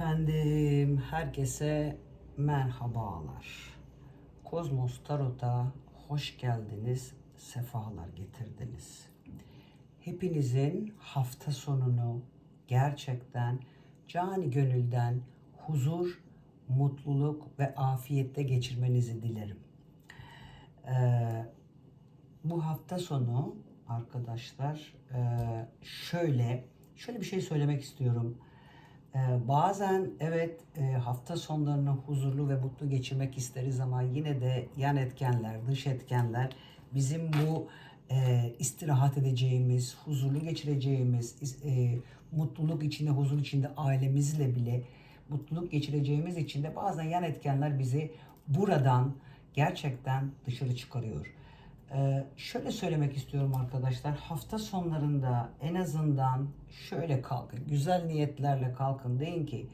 Efendim, herkese merhabalar. Kozmos Tarot'a hoş geldiniz, sefalar getirdiniz. Hepinizin hafta sonunu gerçekten cani gönülden huzur, mutluluk ve afiyette geçirmenizi dilerim. Ee, bu hafta sonu arkadaşlar e, şöyle şöyle bir şey söylemek istiyorum. Ee, bazen evet e, hafta sonlarını huzurlu ve mutlu geçirmek isteriz ama yine de yan etkenler, dış etkenler bizim bu e, istirahat edeceğimiz, huzurlu geçireceğimiz, e, mutluluk içinde, huzur içinde ailemizle bile mutluluk geçireceğimiz için de bazen yan etkenler bizi buradan gerçekten dışarı çıkarıyor. Ee, şöyle söylemek istiyorum arkadaşlar. Hafta sonlarında en azından şöyle kalkın. Güzel niyetlerle kalkın. Deyin ki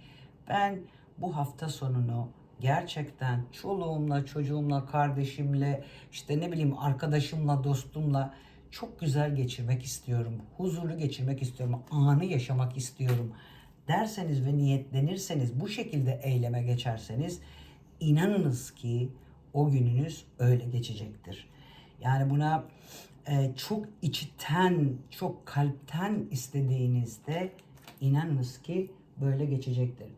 ben bu hafta sonunu gerçekten çoluğumla, çocuğumla, kardeşimle, işte ne bileyim arkadaşımla, dostumla çok güzel geçirmek istiyorum. Huzurlu geçirmek istiyorum. Anı yaşamak istiyorum derseniz ve niyetlenirseniz bu şekilde eyleme geçerseniz inanınız ki o gününüz öyle geçecektir. Yani buna e, çok içten, çok kalpten istediğinizde inanınız ki böyle geçecektir.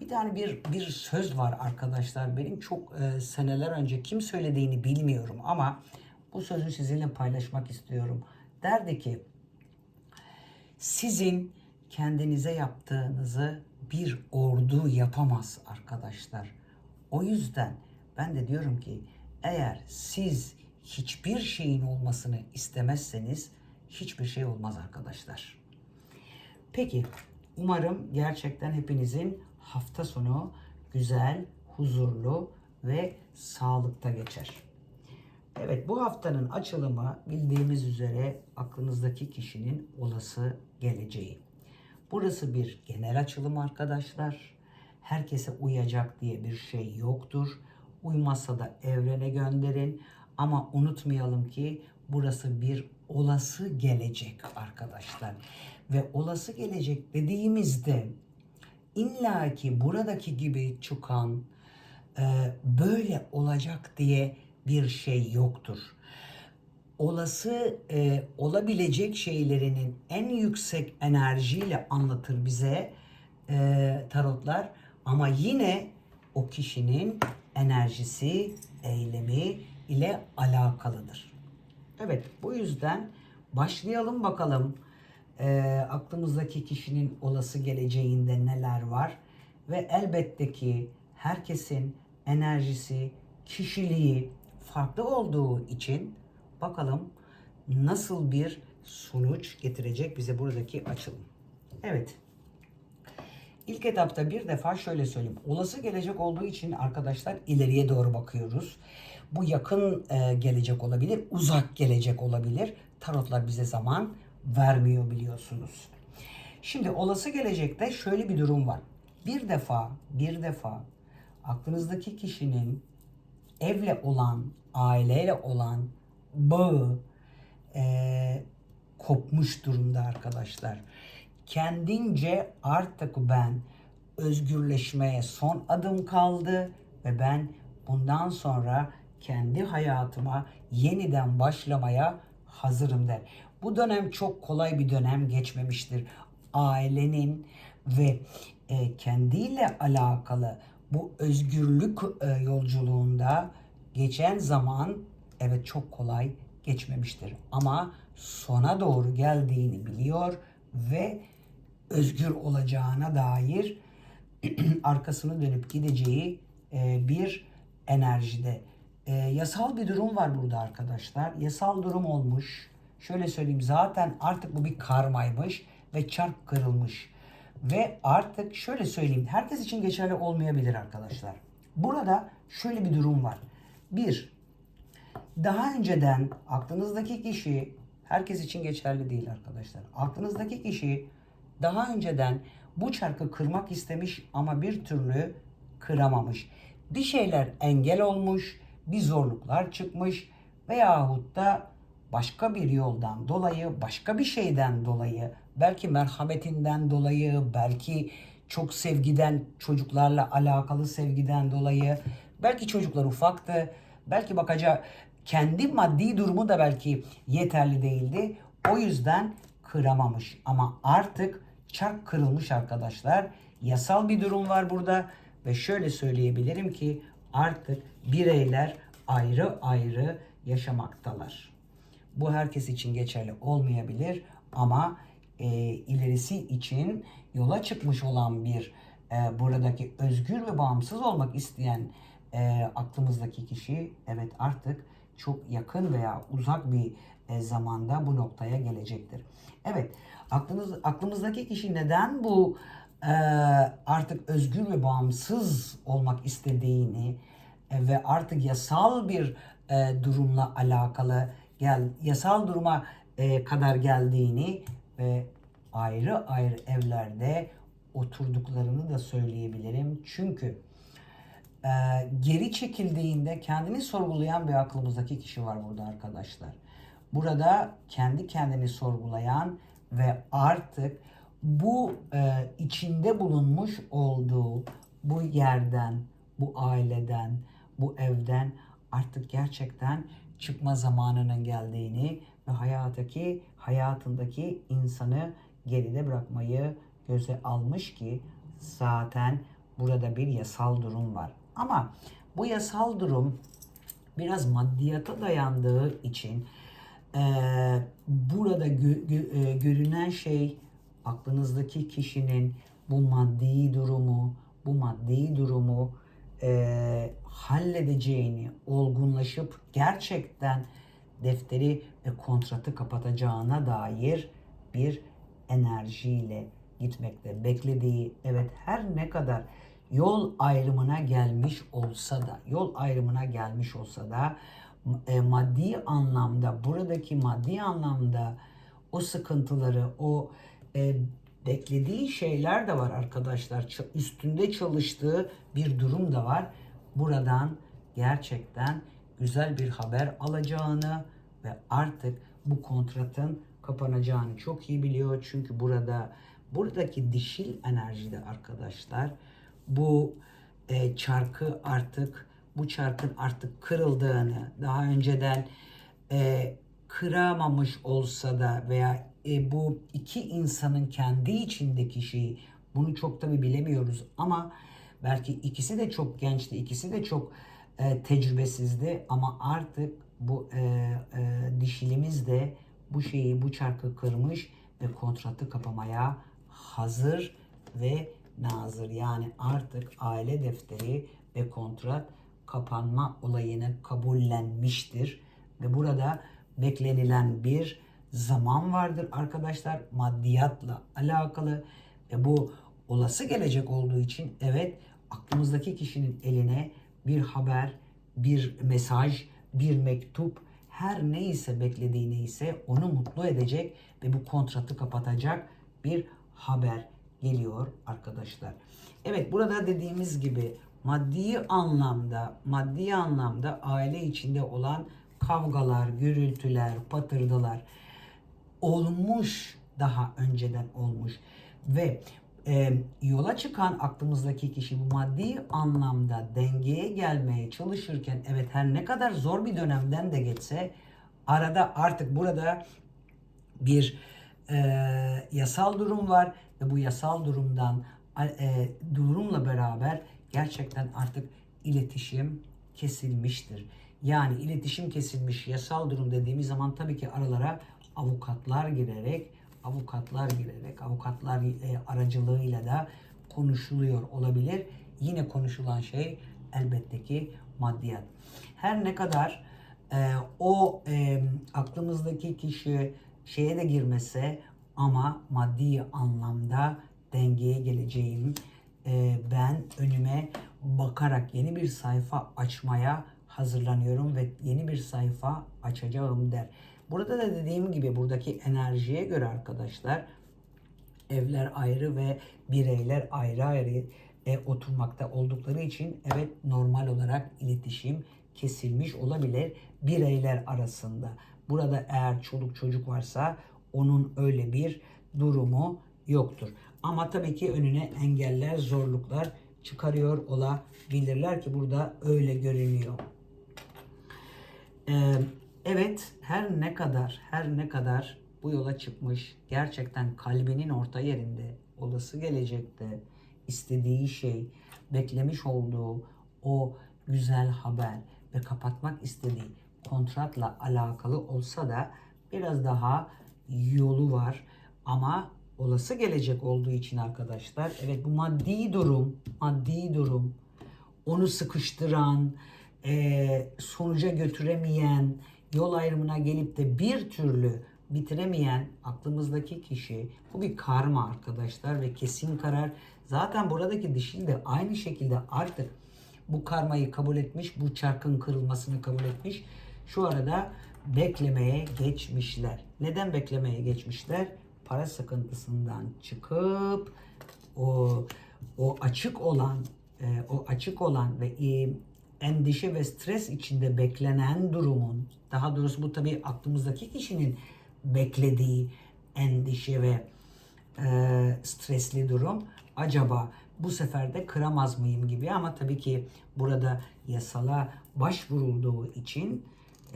Bir tane bir bir söz var arkadaşlar. Benim çok e, seneler önce kim söylediğini bilmiyorum ama bu sözü sizinle paylaşmak istiyorum. Derdi ki sizin kendinize yaptığınızı bir ordu yapamaz arkadaşlar. O yüzden ben de diyorum ki eğer siz hiçbir şeyin olmasını istemezseniz hiçbir şey olmaz arkadaşlar. Peki umarım gerçekten hepinizin hafta sonu güzel, huzurlu ve sağlıkta geçer. Evet bu haftanın açılımı bildiğimiz üzere aklınızdaki kişinin olası geleceği. Burası bir genel açılım arkadaşlar. Herkese uyacak diye bir şey yoktur. Uymazsa da evrene gönderin. Ama unutmayalım ki burası bir olası gelecek arkadaşlar. Ve olası gelecek dediğimizde illa ki buradaki gibi çıkan e, böyle olacak diye bir şey yoktur. Olası e, olabilecek şeylerinin en yüksek enerjiyle anlatır bize e, tarotlar ama yine o kişinin enerjisi, eylemi ile alakalıdır. Evet bu yüzden başlayalım bakalım e, aklımızdaki kişinin olası geleceğinde neler var ve elbette ki herkesin enerjisi, kişiliği farklı olduğu için bakalım nasıl bir sonuç getirecek bize buradaki açılım. Evet. İlk etapta bir defa şöyle söyleyeyim. Olası gelecek olduğu için arkadaşlar ileriye doğru bakıyoruz. Bu yakın e, gelecek olabilir, uzak gelecek olabilir. Tarotlar bize zaman vermiyor biliyorsunuz. Şimdi olası gelecekte şöyle bir durum var. Bir defa, bir defa aklınızdaki kişinin evle olan, aileyle olan bağı e, kopmuş durumda arkadaşlar. Kendince artık ben özgürleşmeye son adım kaldı ve ben bundan sonra kendi hayatıma yeniden başlamaya hazırım der. Bu dönem çok kolay bir dönem geçmemiştir. Ailenin ve e, kendiyle alakalı bu özgürlük e, yolculuğunda geçen zaman evet çok kolay geçmemiştir. Ama sona doğru geldiğini biliyor ve özgür olacağına dair arkasını dönüp gideceği e, bir enerjide. E, yasal bir durum var burada arkadaşlar. Yasal durum olmuş. Şöyle söyleyeyim zaten artık bu bir karmaymış ve çark kırılmış. Ve artık şöyle söyleyeyim herkes için geçerli olmayabilir arkadaşlar. Burada şöyle bir durum var. Bir, daha önceden aklınızdaki kişi herkes için geçerli değil arkadaşlar. Aklınızdaki kişi daha önceden bu çarkı kırmak istemiş ama bir türlü kıramamış. Bir şeyler engel olmuş, bir zorluklar çıkmış veyahut da başka bir yoldan dolayı, başka bir şeyden dolayı, belki merhametinden dolayı, belki çok sevgiden, çocuklarla alakalı sevgiden dolayı. Belki çocuklar ufaktı. Belki bakaca kendi maddi durumu da belki yeterli değildi. O yüzden kıramamış. Ama artık çark kırılmış arkadaşlar. Yasal bir durum var burada ve şöyle söyleyebilirim ki artık bireyler ayrı ayrı yaşamaktalar. Bu herkes için geçerli olmayabilir ama e, ilerisi için yola çıkmış olan bir e, buradaki özgür ve bağımsız olmak isteyen e, aklımızdaki kişi evet artık çok yakın veya uzak bir e, zamanda bu noktaya gelecektir. Evet aklınız, aklımızdaki kişi neden bu e, artık özgür ve bağımsız olmak istediğini e, ve artık yasal bir e, durumla alakalı gel yasal duruma e, kadar geldiğini ve ayrı ayrı evlerde oturduklarını da söyleyebilirim. Çünkü e, geri çekildiğinde kendini sorgulayan bir aklımızdaki kişi var burada arkadaşlar. Burada kendi kendini sorgulayan ve artık bu e, içinde bulunmuş olduğu bu yerden, bu aileden, bu evden artık gerçekten çıkma zamanının geldiğini ve hayattaki hayatındaki insanı geride bırakmayı göze almış ki zaten burada bir yasal durum var. Ama bu yasal durum biraz maddiyata dayandığı için e, burada gö- gö- e, görünen şey aklınızdaki kişinin bu maddi durumu, bu maddi durumu e, halledeceğini, olgunlaşıp gerçekten defteri ve kontratı kapatacağına dair bir enerjiyle gitmekte. Beklediği evet her ne kadar yol ayrımına gelmiş olsa da, yol ayrımına gelmiş olsa da e, maddi anlamda, buradaki maddi anlamda o sıkıntıları, o e, beklediği şeyler de var arkadaşlar. Ç- Üstünde çalıştığı bir durum da var. Buradan gerçekten güzel bir haber alacağını ve artık bu kontratın kapanacağını çok iyi biliyor. Çünkü burada buradaki dişil enerjide arkadaşlar bu e, çarkı artık bu çarkın artık kırıldığını daha önceden e, kıramamış olsa da veya e, bu iki insanın kendi içindeki şeyi bunu çok tabi bilemiyoruz ama belki ikisi de çok gençti, ikisi de çok e, tecrübesizdi ama artık bu e, e, dişilimiz de bu şeyi, bu çarkı kırmış ve kontratı kapamaya hazır ve nazır. Yani artık aile defteri ve kontrat kapanma olayını kabullenmiştir. Ve burada beklenilen bir zaman vardır arkadaşlar maddiyatla alakalı ve bu olası gelecek olduğu için evet aklımızdaki kişinin eline bir haber, bir mesaj, bir mektup her neyse beklediği neyse onu mutlu edecek ve bu kontratı kapatacak bir haber geliyor arkadaşlar. Evet burada dediğimiz gibi maddi anlamda maddi anlamda aile içinde olan kavgalar, gürültüler, patırdılar olmuş daha önceden olmuş ve e, yola çıkan aklımızdaki kişi bu maddi anlamda dengeye gelmeye çalışırken evet her ne kadar zor bir dönemden de geçse arada artık burada bir e, yasal durum var ve bu yasal durumdan e, durumla beraber gerçekten artık iletişim kesilmiştir. Yani iletişim kesilmiş yasal durum dediğimiz zaman tabii ki aralara avukatlar girerek avukatlar girerek avukatlar e, aracılığıyla da konuşuluyor olabilir. Yine konuşulan şey elbette ki maddiyat. Her ne kadar e, o e, aklımızdaki kişi şeye de girmese ama maddi anlamda dengeye geleceğim. E, ben önüme bakarak yeni bir sayfa açmaya hazırlanıyorum ve yeni bir sayfa açacağım der. Burada da dediğim gibi buradaki enerjiye göre arkadaşlar evler ayrı ve bireyler ayrı ayrı e, oturmakta oldukları için evet normal olarak iletişim kesilmiş olabilir bireyler arasında. Burada eğer çoluk çocuk varsa onun öyle bir durumu yoktur. Ama tabii ki önüne engeller, zorluklar çıkarıyor olabilirler ki burada öyle görünüyor. Ee, evet her ne kadar her ne kadar bu yola çıkmış gerçekten kalbinin orta yerinde olası gelecekte istediği şey beklemiş olduğu o güzel haber ve kapatmak istediği kontratla alakalı olsa da biraz daha yolu var. Ama olası gelecek olduğu için arkadaşlar evet bu maddi durum maddi durum onu sıkıştıran, eee, sonuca götüremeyen, yol ayrımına gelip de bir türlü bitiremeyen aklımızdaki kişi bu bir karma arkadaşlar ve kesin karar. Zaten buradaki dişil de aynı şekilde artık bu karmayı kabul etmiş, bu çarkın kırılmasını kabul etmiş. Şu arada beklemeye geçmişler. Neden beklemeye geçmişler? Para sıkıntısından çıkıp o o açık olan e, o açık olan ve e, endişe ve stres içinde beklenen durumun daha doğrusu bu tabii aklımızdaki kişinin beklediği endişe ve e, stresli durum acaba bu sefer de kıramaz mıyım gibi ama tabii ki burada yasala başvurulduğu için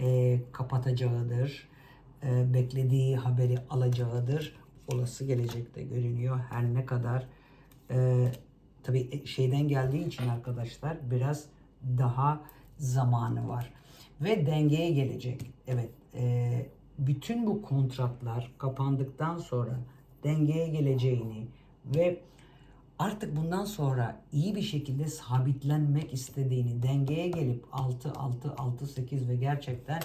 e, kapatacağıdır. E, beklediği haberi alacağıdır. Olası gelecekte görünüyor. Her ne kadar e, tabii şeyden geldiği için arkadaşlar biraz daha zamanı var. Ve dengeye gelecek. Evet e, bütün bu kontratlar kapandıktan sonra dengeye geleceğini ve artık bundan sonra iyi bir şekilde sabitlenmek istediğini, dengeye gelip 6 6 6 8 ve gerçekten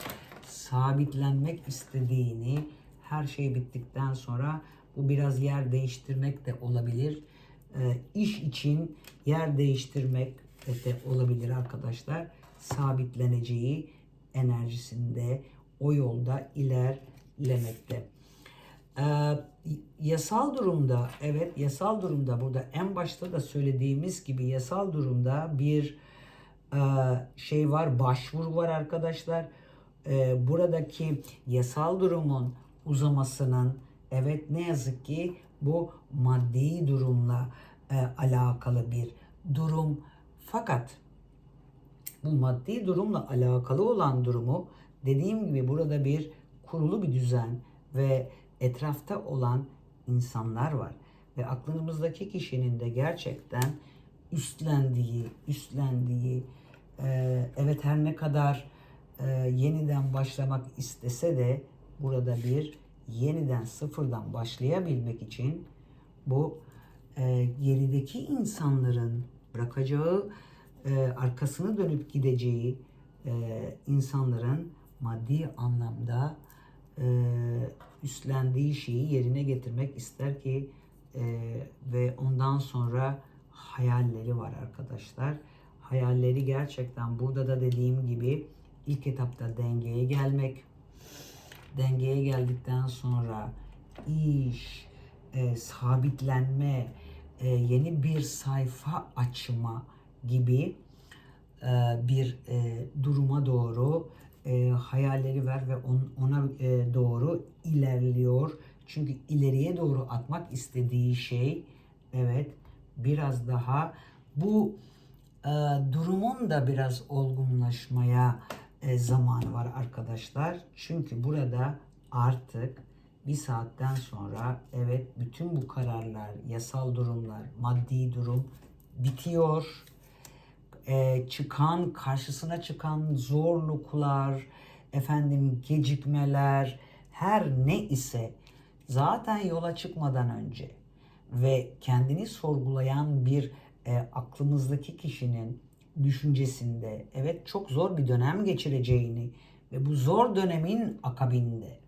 sabitlenmek istediğini her şey bittikten sonra bu biraz yer değiştirmek de olabilir. Ee, iş için yer değiştirmek de olabilir arkadaşlar. Sabitleneceği enerjisinde o yolda ilerlemekte. Ee, yasal durumda evet yasal durumda burada en başta da söylediğimiz gibi yasal durumda bir e, şey var başvuru var arkadaşlar. Ee, buradaki yasal durumun uzamasının evet ne yazık ki bu maddi durumla e, alakalı bir durum. Fakat bu maddi durumla alakalı olan durumu dediğim gibi burada bir kurulu bir düzen ve etrafta olan insanlar var. Ve aklımızdaki kişinin de gerçekten üstlendiği, üstlendiği, e, evet her ne kadar e, yeniden başlamak istese de burada bir yeniden sıfırdan başlayabilmek için bu e, gerideki insanların bırakacağı, e, arkasını dönüp gideceği e, insanların maddi anlamda e, üstlendiği şeyi yerine getirmek ister ki e, ve ondan sonra hayalleri var arkadaşlar. Hayalleri gerçekten burada da dediğim gibi ilk etapta dengeye gelmek, dengeye geldikten sonra iş, e, sabitlenme, e, yeni bir sayfa açma gibi e, bir e, duruma doğru hayalleri ver ve on, ona doğru ilerliyor. Çünkü ileriye doğru atmak istediği şey evet biraz daha bu durumun da biraz olgunlaşmaya e, zamanı var arkadaşlar. Çünkü burada artık bir saatten sonra evet bütün bu kararlar, yasal durumlar, maddi durum bitiyor. E, çıkan, karşısına çıkan zorluklar, efendim gecikmeler, her ne ise zaten yola çıkmadan önce ve kendini sorgulayan bir e, aklımızdaki kişinin düşüncesinde evet çok zor bir dönem geçireceğini ve bu zor dönemin akabinde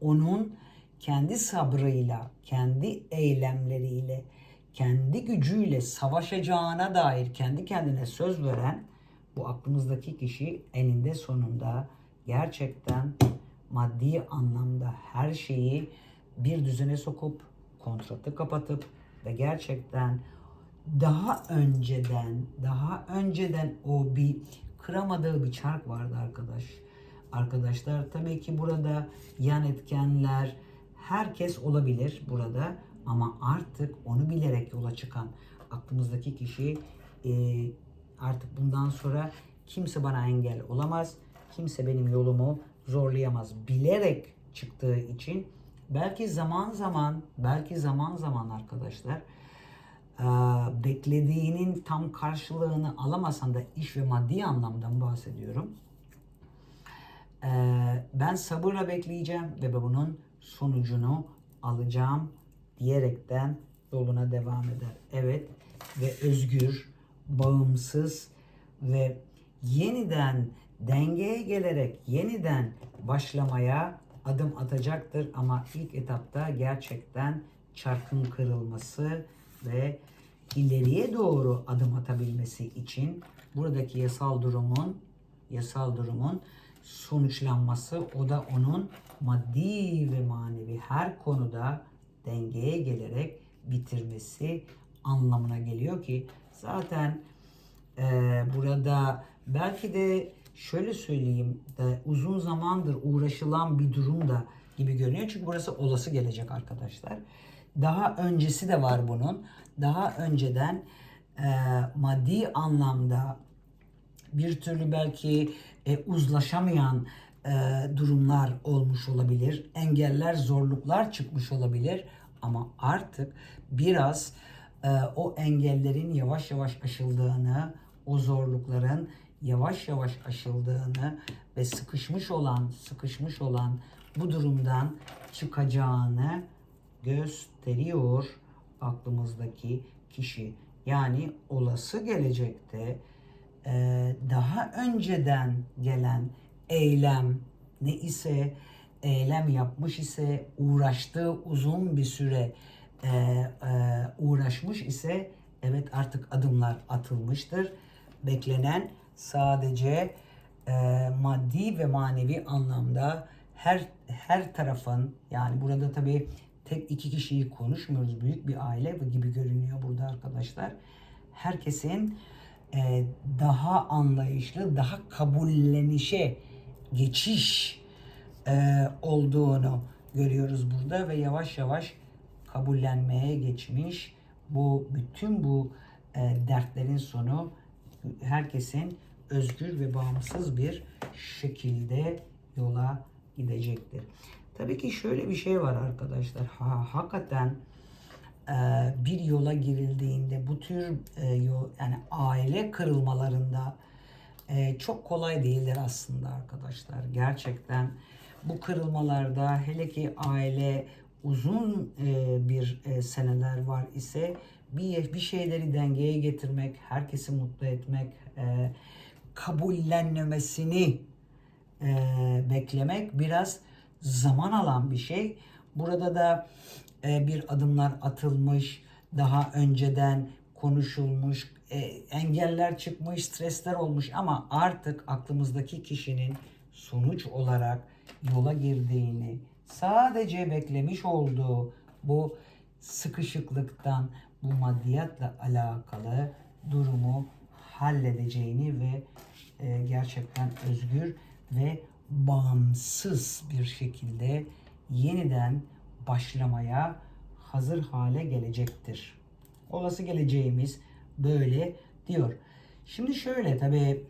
onun kendi sabrıyla, kendi eylemleriyle, kendi gücüyle savaşacağına dair kendi kendine söz veren bu aklımızdaki kişi eninde sonunda gerçekten maddi anlamda her şeyi bir düzene sokup kontratı kapatıp ve gerçekten daha önceden daha önceden o bir kıramadığı bir çark vardı arkadaş. Arkadaşlar tabii ki burada yan etkenler herkes olabilir burada Ama artık onu bilerek yola çıkan aklımızdaki kişi e, artık bundan sonra kimse bana engel olamaz. Kimse benim yolumu zorlayamaz. Bilerek çıktığı için belki zaman zaman belki zaman zaman arkadaşlar e, beklediğinin tam karşılığını alamasan da iş ve maddi anlamdan bahsediyorum. E, ben sabırla bekleyeceğim ve bunun sonucunu alacağım diyerekten yoluna devam eder. Evet ve özgür, bağımsız ve yeniden dengeye gelerek yeniden başlamaya adım atacaktır ama ilk etapta gerçekten çarkın kırılması ve ileriye doğru adım atabilmesi için buradaki yasal durumun yasal durumun sonuçlanması o da onun maddi ve manevi her konuda dengeye gelerek bitirmesi anlamına geliyor ki zaten e, burada belki de şöyle söyleyeyim de uzun zamandır uğraşılan bir durum da gibi görünüyor. Çünkü burası olası gelecek arkadaşlar. Daha öncesi de var bunun. Daha önceden e, maddi anlamda bir türlü belki e, uzlaşamayan e, durumlar olmuş olabilir. Engeller, zorluklar çıkmış olabilir. Ama artık biraz e, o engellerin yavaş yavaş aşıldığını, o zorlukların yavaş yavaş aşıldığını ve sıkışmış olan, sıkışmış olan bu durumdan çıkacağını gösteriyor aklımızdaki kişi. Yani olası gelecekte e, daha önceden gelen eylem ne ise eylem yapmış ise uğraştığı uzun bir süre e, e, uğraşmış ise evet artık adımlar atılmıştır. Beklenen sadece e, maddi ve manevi anlamda her her tarafın yani burada tabii tek iki kişiyi konuşmuyoruz. Büyük bir aile gibi görünüyor burada arkadaşlar. Herkesin e, daha anlayışlı, daha kabullenişe geçiş e, olduğunu görüyoruz burada ve yavaş yavaş kabullenmeye geçmiş. Bu bütün bu e, dertlerin sonu herkesin özgür ve bağımsız bir şekilde yola gidecektir. Tabii ki şöyle bir şey var arkadaşlar. Ha, hakikaten bir yola girildiğinde bu tür e, yani aile kırılmalarında e, çok kolay değildir aslında arkadaşlar. Gerçekten bu kırılmalarda hele ki aile uzun e, bir e, seneler var ise bir bir şeyleri dengeye getirmek, herkesi mutlu etmek, e, kabullenmesini e, beklemek biraz zaman alan bir şey. Burada da e, bir adımlar atılmış, daha önceden konuşulmuş, e, engeller çıkmış, stresler olmuş ama artık aklımızdaki kişinin sonuç olarak yola girdiğini, sadece beklemiş olduğu bu sıkışıklıktan, bu maddiyatla alakalı durumu halledeceğini ve e, gerçekten özgür ve bağımsız bir şekilde yeniden başlamaya hazır hale gelecektir. Olası geleceğimiz böyle diyor. Şimdi şöyle tabi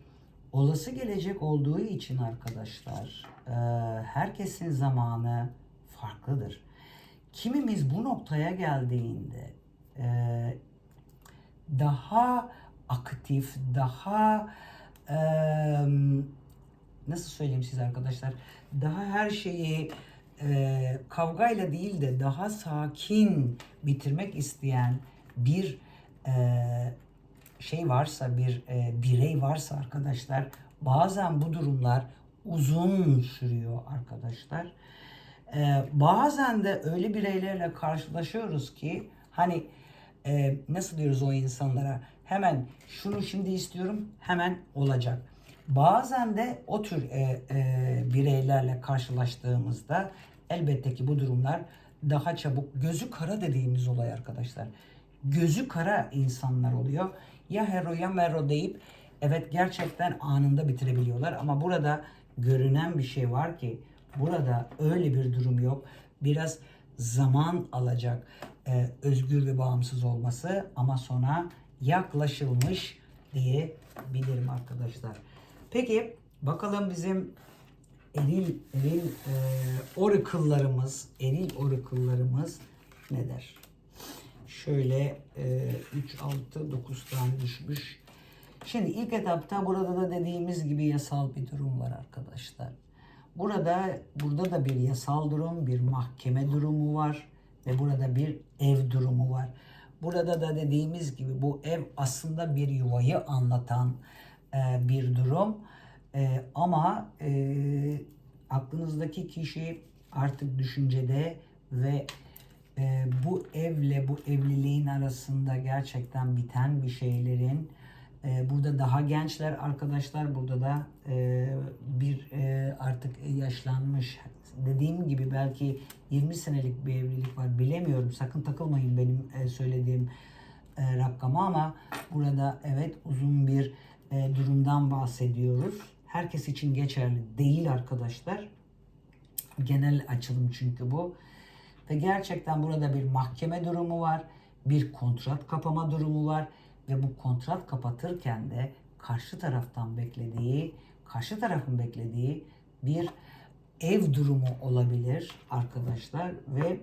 olası gelecek olduğu için arkadaşlar e, herkesin zamanı farklıdır. Kimimiz bu noktaya geldiğinde e, daha aktif, daha e, nasıl söyleyeyim size arkadaşlar, daha her şeyi e, kavgayla değil de daha sakin bitirmek isteyen bir e, şey varsa, bir e, birey varsa arkadaşlar, bazen bu durumlar uzun sürüyor arkadaşlar. E, bazen de öyle bireylerle karşılaşıyoruz ki hani e, nasıl diyoruz o insanlara hemen şunu şimdi istiyorum hemen olacak. Bazen de o tür e, e, bireylerle karşılaştığımızda elbette ki bu durumlar daha çabuk gözü kara dediğimiz olay arkadaşlar. Gözü kara insanlar oluyor. Ya hero ya mero deyip evet gerçekten anında bitirebiliyorlar ama burada görünen bir şey var ki burada öyle bir durum yok. Biraz zaman alacak. e, özgür ve bağımsız olması ama sona yaklaşılmış diyebilirim arkadaşlar. Peki bakalım bizim eril eril e, oracle'larımız, eril oracle'larımız ne der? Şöyle e, 3, 6, 9 tane düşmüş. Şimdi ilk etapta burada da dediğimiz gibi yasal bir durum var arkadaşlar. Burada burada da bir yasal durum, bir mahkeme durumu var ve burada bir ev durumu var. Burada da dediğimiz gibi bu ev aslında bir yuvayı anlatan e, bir durum. E, ama e, aklınızdaki kişi artık düşüncede ve e, bu evle bu evliliğin arasında gerçekten biten bir şeylerin e, burada daha gençler arkadaşlar burada da e, bir e, artık yaşlanmış dediğim gibi belki 20 senelik bir evlilik var bilemiyorum sakın takılmayın benim e, söylediğim e, rakama ama burada evet uzun bir e, durumdan bahsediyoruz. Herkes için geçerli değil arkadaşlar. Genel açılım çünkü bu. Ve gerçekten burada bir mahkeme durumu var. Bir kontrat kapama durumu var. Ve bu kontrat kapatırken de karşı taraftan beklediği, karşı tarafın beklediği bir ev durumu olabilir arkadaşlar. Ve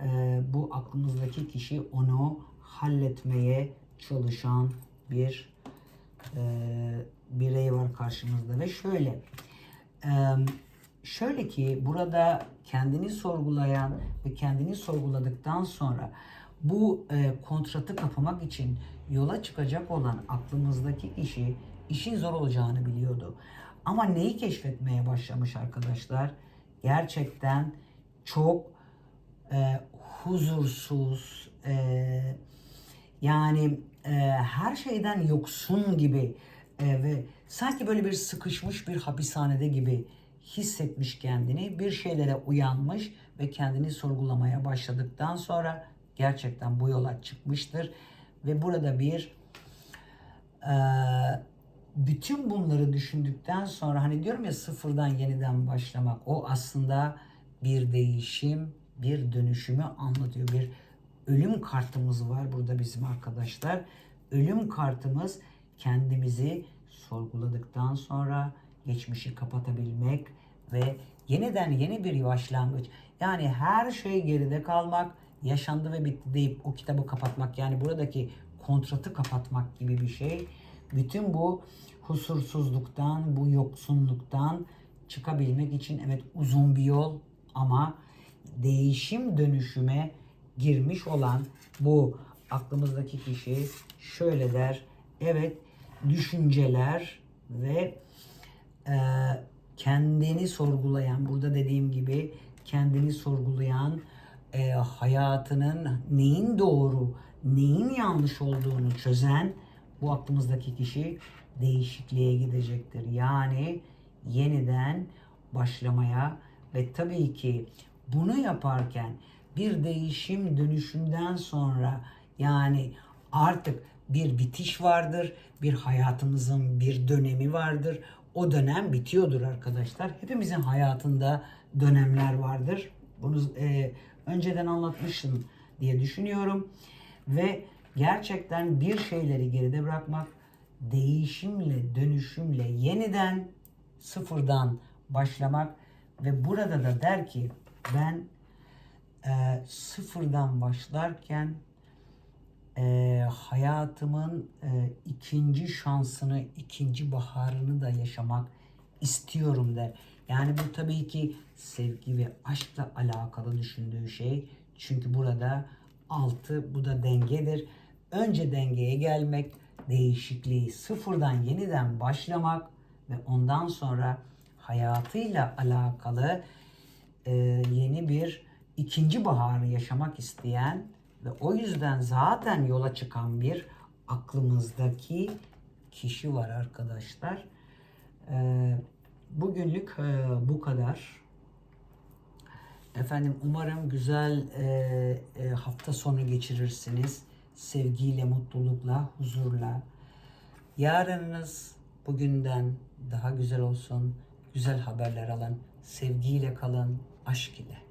e, bu aklımızdaki kişi onu halletmeye çalışan bir e, birey var karşımızda. Ve şöyle... Şöyle ki burada kendini sorgulayan ve kendini sorguladıktan sonra bu kontratı kapamak için yola çıkacak olan aklımızdaki kişi işin zor olacağını biliyordu. Ama neyi keşfetmeye başlamış arkadaşlar? Gerçekten çok e, huzursuz, e, yani e, her şeyden yoksun gibi ve sanki böyle bir sıkışmış bir hapishanede gibi hissetmiş kendini, bir şeylere uyanmış ve kendini sorgulamaya başladıktan sonra gerçekten bu yola çıkmıştır ve burada bir e, bütün bunları düşündükten sonra hani diyorum ya sıfırdan yeniden başlamak o aslında bir değişim, bir dönüşümü anlatıyor. Bir ölüm kartımız var burada bizim arkadaşlar. Ölüm kartımız kendimizi sorguladıktan sonra geçmişi kapatabilmek ve yeniden yeni bir başlangıç. Yani her şey geride kalmak, yaşandı ve bitti deyip o kitabı kapatmak. Yani buradaki kontratı kapatmak gibi bir şey. Bütün bu husursuzluktan, bu yoksunluktan çıkabilmek için evet uzun bir yol ama değişim dönüşüme girmiş olan bu aklımızdaki kişi şöyle der. Evet düşünceler ve e, kendini sorgulayan, burada dediğim gibi kendini sorgulayan, e, hayatının neyin doğru, neyin yanlış olduğunu çözen bu aklımızdaki kişi değişikliğe gidecektir. Yani yeniden başlamaya ve tabii ki bunu yaparken bir değişim dönüşümden sonra yani artık bir bitiş vardır, bir hayatımızın bir dönemi vardır. O dönem bitiyordur arkadaşlar. Hepimizin hayatında dönemler vardır. Bunu e, önceden anlatmıştım diye düşünüyorum. Ve gerçekten bir şeyleri geride bırakmak, değişimle, dönüşümle yeniden sıfırdan başlamak ve burada da der ki ben e, sıfırdan başlarken e, hayatımın e, ikinci şansını, ikinci baharını da yaşamak istiyorum der. Yani bu tabii ki sevgi ve aşkla alakalı düşündüğü şey. Çünkü burada altı bu da dengedir. Önce dengeye gelmek, değişikliği sıfırdan yeniden başlamak ve ondan sonra hayatıyla alakalı e, yeni bir ikinci baharı yaşamak isteyen ve o yüzden zaten yola çıkan bir aklımızdaki kişi var arkadaşlar. Ee, bugünlük e, bu kadar. Efendim umarım güzel e, e, hafta sonu geçirirsiniz. Sevgiyle, mutlulukla, huzurla. Yarınınız bugünden daha güzel olsun. Güzel haberler alın. Sevgiyle kalın, aşk ile.